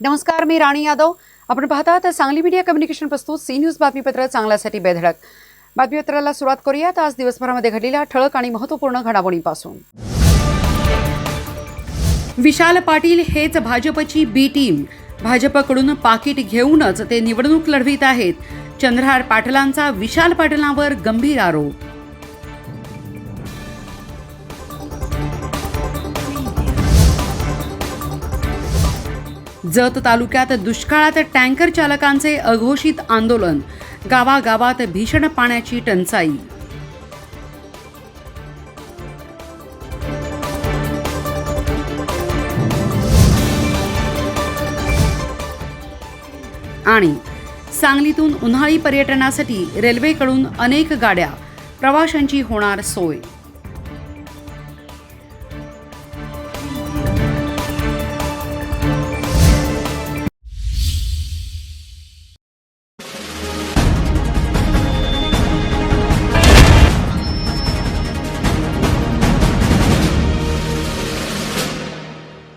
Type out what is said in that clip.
नमस्कार मी राणी यादव. आपण पाहतात सांगली मीडिया कम्युनिकेशन प्रस्तुत सी न्यूज बातमीपत्र चांगल्यासाठी बेधडक. बातमीपत्राला सुरुवात करूयात. आज दिवसभरामध्ये घडलेल्या ठळक आणि महत्त्वपूर्ण घडामोडींपासून. विशाल पाटील हेच भाजपची बी टीम. भाजपकडून पाकिट घेऊनच ते निवडणूक लढवित आहेत. चंद्रहार पाटलांचा विशाल पाटलांवर गंभीर आरोप. जत तालुक्यात दुष्काळात टँकर चालकांचे अघोषित आंदोलन. गावागावात भीषण पाण्याची टंचाई. आणि सांगलीतून उन्हाळी पर्यटनासाठी रेल्वेकडून अनेक गाड्या. प्रवाशांची होणार सोय.